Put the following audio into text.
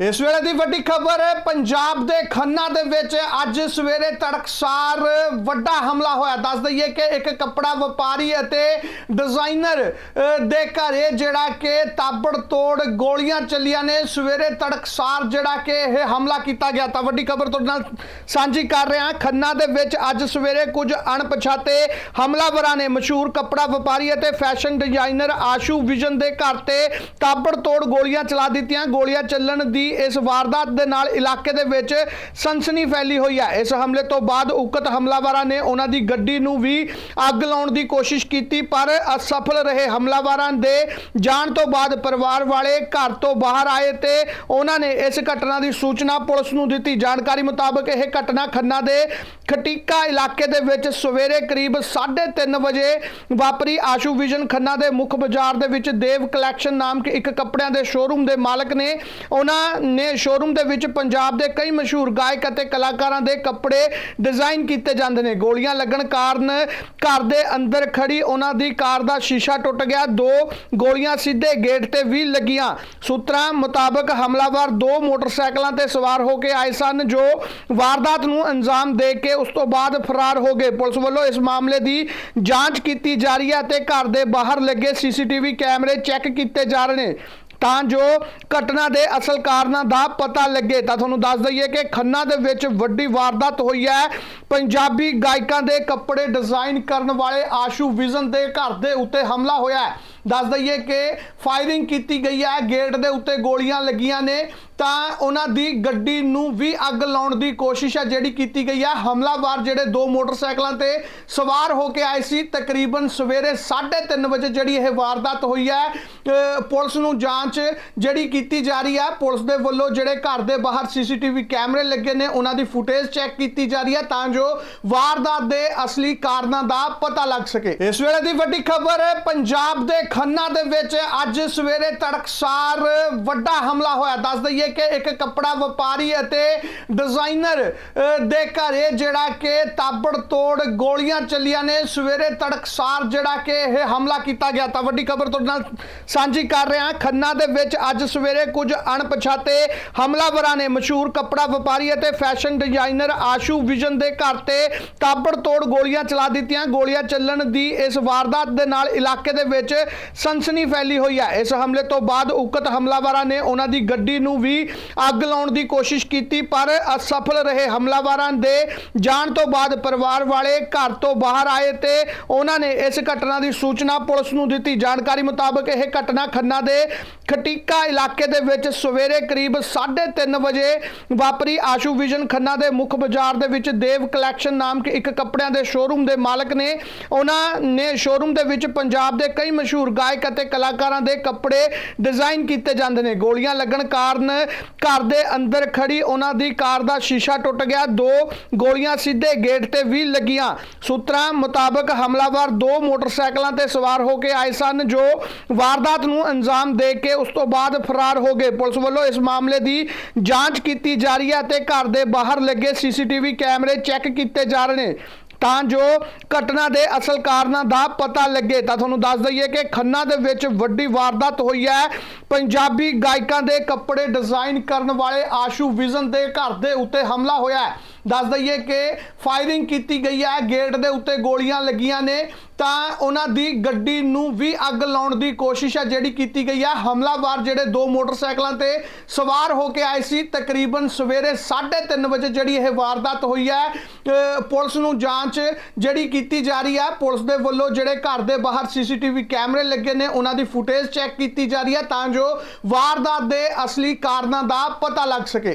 ਇਸ ਵੇਲੇ ਦੀ ਵੱਡੀ ਖਬਰ, ਪੰਜਾਬ ਦੇ ਖੰਨਾ ਦੇ ਵਿੱਚ ਅੱਜ ਸਵੇਰੇ ਤੜਕਸਾਰ ਵੱਡਾ ਹਮਲਾ ਹੋਇਆ। ਦੱਸ ਦਈਏ ਕਿ ਇੱਕ ਕੱਪੜਾ ਵਪਾਰੀ ਅਤੇ ਡਿਜ਼ਾਈਨਰ ਦੇ ਘਰੇ ਜਿਹੜਾ ਕਿ ਤਾਬੜ ਤੋੜ ਗੋਲੀਆਂ ਚੱਲੀਆਂ ਨੇ। ਸਵੇਰੇ ਤੜਕਸਾਰ ਜਿਹੜਾ ਕਿ ਇਹ ਹਮਲਾ ਕੀਤਾ ਗਿਆ। ਤਾਂ ਵੱਡੀ ਖਬਰ ਤੁਹਾਡੇ ਨਾਲ ਸਾਂਝੀ ਕਰ ਰਹੇ। ਹਾਂ ਖੰਨਾ ਦੇ ਵਿੱਚ ਅੱਜ ਸਵੇਰੇ ਕੁਝ ਅਣਪਛਾਤੇ ਹਮਲਾਵਰਾਂ ਨੇ ਮਸ਼ਹੂਰ ਕੱਪੜਾ ਵਪਾਰੀ ਅਤੇ ਫੈਸ਼ਨ ਡਿਜ਼ਾਈਨਰ ਆਸ਼ੂ ਵਿਜਨ ਦੇ ਘਰ ਤੇ ਤਾਬੜ ਤੋੜ ਗੋਲੀਆਂ ਚਲਾ ਦਿੱਤੀਆਂ। ਗੋਲੀਆਂ ਚੱਲਣ ਦੀ ਇਸ ਵਾਰਦਾਤ ਦੇ ਨਾਲ ਇਲਾਕੇ ਦੇ ਵਿੱਚ ਸਨਸਨੀ ਫੈਲੀ ਹੋਈ ਹੈ। ਇਸ ਹਮਲੇ ਤੋਂ ਬਾਅਦ ਉਕਤ ਹਮਲਾਵਰਾਂ ਨੇ ਉਹਨਾਂ ਦੀ ਗੱਡੀ ਨੂੰ ਵੀ ਅੱਗ ਲਾਉਣ ਦੀ ਕੋਸ਼ਿਸ਼ ਕੀਤੀ, ਪਰ ਅਸਫਲ ਰਹੇ ਹਮਲਾਵਰਾਂ ਦੇ ਜਾਣ ਤੋਂ ਬਾਅਦ ਪਰਿਵਾਰ ਵਾਲੇ ਘਰ ਤੋਂ ਬਾਹਰ ਆਏ ਤੇ ਉਹਨਾਂ ਨੇ ਇਸ ਘਟਨਾ ਦੀ ਸੂਚਨਾ ਪੁਲਿਸ ਨੂੰ ਦਿੱਤੀ। ਜਾਣਕਾਰੀ ਮੁਤਾਬਕ ਇਹ ਘਟਨਾ ਖੰਨਾ ਦੇ ਖਟੀਕਾ ਇਲਾਕੇ ਦੇ ਵਿੱਚ ਸਵੇਰੇ ਕਰੀਬ 3:30 ਵਜੇ ਵਾਪਰੀ। ਆਸ਼ੂ ਵਿਜਨ ਖੰਨਾ ਦੇ ਮੁੱਖ ਬਾਜ਼ਾਰ ਦੇ ਵਿੱਚ ਦੇਵ ਕਲੈਕਸ਼ਨ ਨਾਮ ਕੇ ਇੱਕ ਕੱਪੜਿਆਂ ਦੇ ਸ਼ੋਰੂਮ ਦੇ ਮਾਲਕ ਨੇ ਉਹਨਾਂ ਨੇ ਸ਼ੋਰੂਮ ਦੇ ਵਿੱਚ ਪੰਜਾਬ ਦੇ ਕਈ ਮਸ਼ਹੂਰ ਗਾਇਕ ਅਤੇ ਕਲਾਕਾਰਾਂ ਦੇ ਕੱਪੜੇ ਡਿਜ਼ਾਈਨ ਕੀਤੇ ਜਾਂਦੇ ਨੇ। ਗੋਲੀਆਂ ਲੱਗਣ ਕਾਰਨ ਘਰ ਦੇ ਅੰਦਰ ਖੜੀ ਉਹਨਾਂ ਦੀ ਕਾਰ ਦਾ ਸ਼ੀਸ਼ਾ ਟੁੱਟ ਗਿਆ। ਦੋ ਗੋਲੀਆਂ ਸਿੱਧੇ ਗੇਟ ਤੇ ਵੀ ਲੱਗੀਆਂ। ਸੂਤਰਾਂ ਮੁਤਾਬਕ ਹਮਲਾਵਰ ਦੋ ਮੋਟਰਸਾਈਕਲਾਂ ਤੇ ਸਵਾਰ ਹੋ ਕੇ ਆਏ ਸਨ, ਜੋ ਵਾਰਦਾਤ ਨੂੰ ਅੰਜਾਮ ਦੇ ਕੇ ਉਸ ਤੋਂ ਬਾਅਦ ਫਰਾਰ ਹੋ ਗਏ। ਪੁਲਿਸ ਵੱਲੋਂ ਇਸ ਮਾਮਲੇ ਦੀ ਜਾਂਚ ਕੀਤੀ ਜਾ ਰਹੀ ਹੈ ਤੇ ਘਰ ਦੇ ਬਾਹਰ ਲੱਗੇ ਸੀਸੀਟੀਵੀ ਕੈਮਰੇ ਚੈੱਕ ਕੀਤੇ ਜਾ ਰਹੇ ਨੇ। ਤਾਂ ਜੋ ਘਟਨਾ ਦੇ ਅਸਲ ਕਾਰਨਾਂ ਦਾ ਪਤਾ ਲੱਗੇ। ਤਾਂ ਤੁਹਾਨੂੰ ਦੱਸ ਦਈਏ ਕਿ ਖੰਨਾ ਦੇ ਵਿੱਚ ਵੱਡੀ ਵਾਰਦਾਤ ਹੋਈ ਹੈ। ਪੰਜਾਬੀ ਗਾਇਕਾਂ ਦੇ ਕੱਪੜੇ ਡਿਜ਼ਾਈਨ ਕਰਨ ਵਾਲੇ ਆਸ਼ੂ ਵਿਜ਼ਨ ਦੇ ਘਰ ਦੇ ਉੱਤੇ ਹਮਲਾ ਹੋਇਆ ਹੈ। ਦੱਸ ਦਈਏ ਕਿ ਫਾਇਰਿੰਗ ਕੀਤੀ ਗਈ ਹੈ ਗੇਟ ਦੇ ਉੱਤੇ ਗੋਲੀਆਂ ਲੱਗੀਆਂ ਨੇ, ਤਾਂ ਉਹਨਾਂ ਦੀ ਗੱਡੀ ਨੂੰ ਵੀ ਅੱਗ ਲਾਉਣ ਦੀ ਕੋਸ਼ਿਸ਼ ਹੈ, ਜਿਹੜੀ ਕੀਤੀ ਗਈ ਹੈ। ਹਮਲਾਵਰ ਜਿਹੜੇ ਦੋ ਮੋਟਰਸਾਈਕਲਾਂ ਤੇ ਸਵਾਰ ਹੋ ਕੇ ਆਏ ਸੀ, ਤਕਰੀਬਨ ਸਵੇਰੇ 3:30 ਵਜੇ ਜਿਹੜੀ ਇਹ ਵਾਰਦਾਤ ਹੋਈ ਹੈ ਪੁਲਿਸ ਨੂੰ ਜਾਂਚ ਜਿਹੜੀ ਕੀਤੀ ਜਾ ਰਹੀ ਹੈ। ਪੁਲਿਸ ਦੇ ਵੱਲੋਂ ਜਿਹੜੇ ਘਰ ਦੇ ਬਾਹਰ ਸੀਸੀਟੀਵੀ ਕੈਮਰੇ ਲੱਗੇ ਨੇ, ਉਹਨਾਂ ਦੀ ਫੁਟੇਜ ਚੈੱਕ ਕੀਤੀ ਜਾ ਰਹੀ ਹੈ, ਤਾਂ ਜੋ ਵਾਰਦਾਤ ਦੇ ਅਸਲੀ ਕਾਰਨਾਂ ਦਾ ਪਤਾ ਲੱਗ ਸਕੇ। ਇਸ ਵੇਲੇ ਦੀ ਵੱਡੀ ਖਬਰ ਹੈ ਪੰਜਾਬ ਦੇ ਖੰਨਾ ਦੇ ਵਿੱਚ ਅੱਜ ਸਵੇਰੇ ਤੜਕਸਾਰ ਵੱਡਾ ਹਮਲਾ ਹੋਇਆ। ਦੱਸ ਦਈਏ ਕਿ ਇੱਕ ਕੱਪੜਾ ਵਪਾਰੀ ਅਤੇ ਡਿਜ਼ਾਈਨਰ ਦੇ ਘਰੇ ਜਿਹੜਾ ਕਿ ਤਾਬੜ ਤੋੜ ਗੋਲੀਆਂ ਚੱਲੀਆਂ ਨੇ। ਸਵੇਰੇ ਤੜਕਸਾਰ ਜਿਹੜਾ ਕਿ ਇਹ ਹਮਲਾ ਕੀਤਾ ਗਿਆ। ਤਾਂ ਵੱਡੀ ਖਬਰ ਤੁਹਾਡੇ ਨਾਲ ਸਾਂਝੀ ਕਰ ਰਹੇ। ਹਾਂ ਖੰਨਾ ਦੇ ਵਿੱਚ ਅੱਜ ਸਵੇਰੇ ਕੁਝ ਅਣਪਛਾਤੇ ਹਮਲਾਵਰਾਂ ਨੇ ਮਸ਼ਹੂਰ ਕੱਪੜਾ ਵਪਾਰੀ ਅਤੇ ਫੈਸ਼ਨ ਡਿਜ਼ਾਈਨਰ ਆਸ਼ੂ ਵਿਜਨ ਦੇ ਘਰ ਤੇ ਤਾਬੜ ਤੋੜ ਗੋਲੀਆਂ ਚਲਾ ਦਿੱਤੀਆਂ। ਗੋਲੀਆਂ ਚੱਲਣ ਦੀ ਇਸ ਵਾਰਦਾਤ ਦੇ ਨਾਲ ਇਲਾਕੇ ਦੇ ਵਿੱਚ ਸਨਸਨੀ ਫੈਲੀ ਹੋਈ ਹੈ। ਇਸ ਹਮਲੇ ਤੋਂ ਬਾਅਦ ਉਕਤ ਹਮਲਾਵਰਾਂ ਨੇ ਉਹਨਾਂ ਦੀ ਗੱਡੀ ਨੂੰ ਵੀ ਅੱਗ ਲਾਉਣ ਦੀ ਕੋਸ਼ਿਸ਼ ਕੀਤੀ, ਪਰ ਅਸਫਲ ਰਹੇ ਹਮਲਾਵਰਾਂ ਦੇ ਜਾਣ ਤੋਂ ਬਾਅਦ ਪਰਿਵਾਰ ਵਾਲੇ ਘਰ ਤੋਂ ਬਾਹਰ ਆਏ ਤੇ ਉਹਨਾਂ ਨੇ ਇਸ ਘਟਨਾ ਦੀ ਸੂਚਨਾ ਪੁਲਿਸ ਨੂੰ ਦਿੱਤੀ। ਜਾਣਕਾਰੀ ਮੁਤਾਬਕ ਇਹ ਘਟਨਾ ਖੰਨਾ ਦੇ ਖਟੀਕਾ ਇਲਾਕੇ ਦੇ ਵਿੱਚ ਸਵੇਰੇ ਕਰੀਬ 3:30 ਵਜੇ ਵਾਪਰੀ। ਆਸ਼ੂ ਵਿਜਨ ਖੰਨਾ ਦੇ ਮੁੱਖ ਬਾਜ਼ਾਰ ਦੇ ਵਿੱਚ ਦੇਵ ਕਲੈਕਸ਼ਨ ਨਾਮ ਕੇ ਇੱਕ ਕੱਪੜਿਆਂ ਦੇ ਸ਼ੋਰੂਮ ਦੇ ਮਾਲਕ ਨੇ, ਉਹਨਾਂ ਨੇ ਸ਼ੋਰੂਮ ਦੇ ਵਿੱਚ ਪੰਜਾਬ ਦੇ ਕਈ ਮਸ਼ਹੂਰ ਗਾਇਕ ਅਤੇ ਕਲਾਕਾਰਾਂ ਦੇ ਕੱਪੜੇ ਡਿਜ਼ਾਈਨ ਕੀਤੇ ਜਾਂਦੇ ਨੇ। ਗੋਲੀਆਂ ਲੱਗਣ ਕਾਰਨ ਘਰ ਦੇ ਅੰਦਰ ਖੜੀ ਉਹਨਾਂ ਦੀ ਕਾਰ ਦਾ ਸ਼ੀਸ਼ਾ ਟੁੱਟ ਗਿਆ। ਦੋ ਗੋਲੀਆਂ ਸਿੱਧੇ ਗੇਟ ਤੇ ਵੀ ਲੱਗੀਆਂ। ਸੂਤਰਾਂ ਮੁਤਾਬਕ ਹਮਲਾਵਰ ਦੋ ਮੋਟਰਸਾਈਕਲਾਂ ਤੇ ਸਵਾਰ ਹੋ ਕੇ ਆਏ ਸਨ, ਜੋ ਵਾਰਦਾਤ ਨੂੰ ਅੰਜਾਮ ਦੇ ਕੇ ਉਸ ਤੋਂ ਬਾਅਦ ਫਰਾਰ ਹੋ ਗਏ। ਪੁਲਿਸ ਵੱਲੋਂ ਇਸ ਮਾਮਲੇ ਦੀ ਜਾਂਚ ਕੀਤੀ ਜਾ ਰਹੀ ਹੈ ਤੇ ਘਰ ਦੇ ਬਾਹਰ ਲੱਗੇ ਸੀਸੀਟੀਵੀ ਕੈਮਰੇ ਚੈੱਕ ਕੀਤੇ ਜਾ ਰਹੇ ਨੇ। ਤਾਂ ਜੋ ਘਟਨਾ ਦੇ ਅਸਲ ਕਾਰਨਾਂ ਦਾ ਪਤਾ ਲੱਗੇ। ਤਾਂ ਤੁਹਾਨੂੰ ਦੱਸ ਦਈਏ ਕਿ ਖੰਨਾ ਦੇ ਵਿੱਚ ਵੱਡੀ ਵਾਰਦਾਤ ਹੋਈ ਹੈ। ਪੰਜਾਬੀ ਗਾਇਕਾਂ ਦੇ ਕੱਪੜੇ ਡਿਜ਼ਾਈਨ ਕਰਨ ਵਾਲੇ ਆਸ਼ੂ ਵਿਜ਼ਨ ਦੇ ਘਰ ਦੇ ਉੱਤੇ ਹਮਲਾ ਹੋਇਆ ਹੈ। ਦੱਸ ਦਈਏ ਕਿ ਫਾਇਰਿੰਗ ਕੀਤੀ ਗਈ ਹੈ ਗੇਟ ਦੇ ਉੱਤੇ ਗੋਲੀਆਂ ਲੱਗੀਆਂ ਨੇ, ਤਾਂ ਉਹਨਾਂ ਦੀ ਗੱਡੀ ਨੂੰ ਵੀ ਅੱਗ ਲਾਉਣ ਦੀ ਕੋਸ਼ਿਸ਼ ਹੈ, ਜਿਹੜੀ ਕੀਤੀ ਗਈ ਹੈ। ਹਮਲਾਵਰ ਜਿਹੜੇ ਦੋ ਮੋਟਰਸਾਈਕਲਾਂ ਤੇ ਸਵਾਰ ਹੋ ਕੇ ਆਏ ਸੀ, ਤਕਰੀਬਨ ਸਵੇਰੇ 3:30 ਵਜੇ ਜਿਹੜੀ ਇਹ ਵਾਰਦਾਤ ਹੋਈ ਹੈ ਪੁਲਿਸ ਨੂੰ ਜਾਂਚ ਜਿਹੜੀ ਕੀਤੀ ਜਾ ਰਹੀ ਹੈ। ਪੁਲਿਸ ਦੇ ਵੱਲੋਂ ਜਿਹੜੇ ਘਰ ਦੇ ਬਾਹਰ ਸੀਸੀਟੀਵੀ ਕੈਮਰੇ ਲੱਗੇ ਨੇ, ਉਹਨਾਂ ਦੀ ਫੁਟੇਜ ਚੈੱਕ ਕੀਤੀ ਜਾ ਰਹੀ ਹੈ, ਤਾਂ ਜੋ ਵਾਰਦਾਤ ਦੇ ਅਸਲੀ ਕਾਰਨਾਂ ਦਾ ਪਤਾ ਲੱਗ ਸਕੇ।